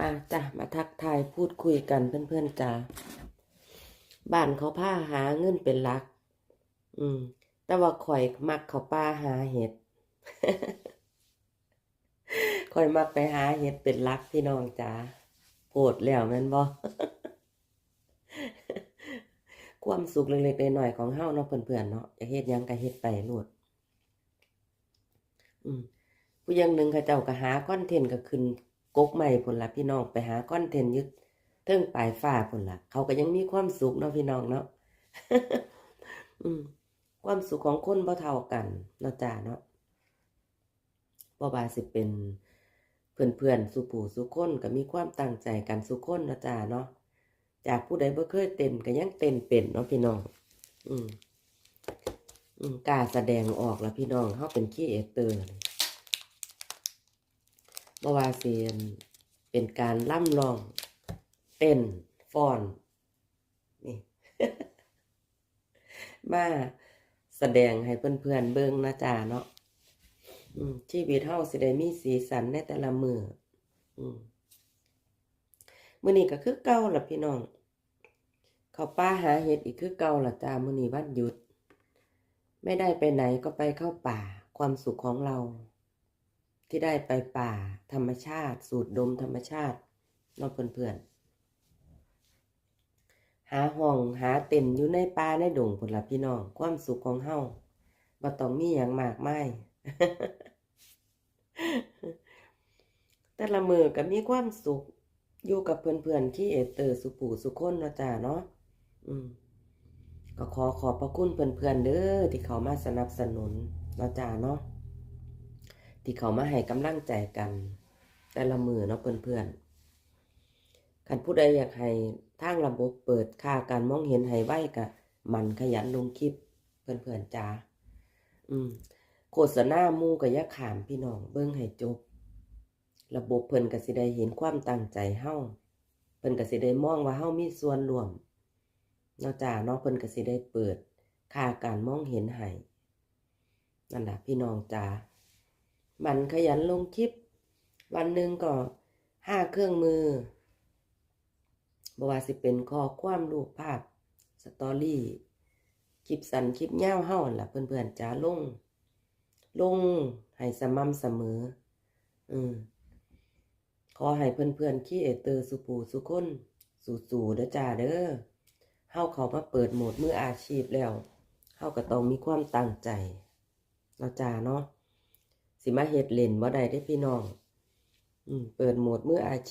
มาจ้ะมาทักทายพูดคุยกันเพื่อนๆจ้าบ้านเขาผ้าหาเงินเป็นหลัก อืม แต่ว่าข่อยมักเขาป้าหาเห็ดข่อยมักไปหาเห็ดเป็นหลักพี่น้องจ้าโพดแล้วแม่นบ่ความสุขเล็กๆหน้อยๆของเฮาเนาะเพื่อนๆเนาะอยากเฮ็ดยังก็เฮ็ดไปโลดอืมผู้ยังหนึ่งเขาเจ้าก็หาคอนเทนต์ก็ขึ้น กกใหม่พุ่นละพี่น้องไปหาคอนเทนต์ยึดเทิงปลายฟ้าพุ่นละเขาก็ยังมีความสุขเนาะพี่น้องเนาะอืมความสุขของคนบ่เท่ากันเนาะจ้าเนาะบ่ว่าสิเป็นเพื่อนๆสุผู้สุคนก็มีความตั้งใจกันสุคนเนาะจ้าเนาะจากผู้ใดบ่เคยเต้นก็ยังเต้นเป็นเนาะพี่น้อง อืมอืมกล้าแสดงออกแล้วพี่น้องเฮาเป็นครีเอเตอร์ บ่ว่าสิเป็นการล่ำลอง เต้นฟ้อนนี่ มาแสดงให้เพื่อนๆเบิ่งนะจ๊ะเนาะชีวิตเฮาสิได้มีสีสันในแต่ละมือมื้อนี้ก็คือเก่าล่ะพี่น้อง เขาป่าหาเห็ดอีกคือเก่าล่ะจ้ามื้อนี้วันหยุด ไม่ได้ไปไหนก็ไปเข้าป่า ความสุขของเรา ที่ได้ไปป่าธรรมชาติ สูดดมธรรมชาติเนอกเพื่อนๆหาห้องหาเต็นอยู่ในป่าในดงผลละพี่น้อง ความสุขของเฮาบ่ต้องมีอย่างมากมายแต่ละมือก็มีความสุข อยู่กับเพื่อนๆที่เอเตอร์สุปูสุคนเนาะจ้าเนาะอืม ก็ขอขอบพระคุณเพื่อนๆเด้อที่เขามาสนับสนุนเนาะจ้าเนาะ ที่เขามาให้กำลังใจกัน แต่ละมือเนาะเพื่อนๆคันผู้ใดอยากให้ทางระบบเปิดค่าการมองเห็นให้ไว้กะมันขยันลงคลิปเพื่อนๆจ้าอืมโฆษณามู่ก็อย่าขามพี่น้องเบิ่งให้จบ ระบบเพิ่นก็สิได้เห็นความตั้งใจเฮ้าเพิ่นก็สิได้มองว่าเฮ้ามีส่วนร่วมนาะจ้าเนาะเพิ่นก็สิได้เปิดค่าการมองเห็นให้นั่นแหละพี่น้องจ้า หมั่นขยันลงคลิป วันหนึ่งก็ห้าเครื่องมือบ่ว่าสิเป็นข้อความรูปภาพสตอรี่คลิปสั้นคลิปยาวเฮาหั่นล่ะเพื่อนๆจ้าลง ลงให้สม่ำเสมอ อืมขอให้เพื่อนๆขี้เอเตอร์สุปูสุคนสู่ๆเด้อจ้าเด้อเฮาเขามาเปิดโหมดมืออาชีพแล้วเฮาก็ต้องมีความตั้งใจเนาจ้าเนาะ สิมาเฮ็ดเล่นบ่ได้ได้พี่น้อง อืมเปิดโหมดมืออาช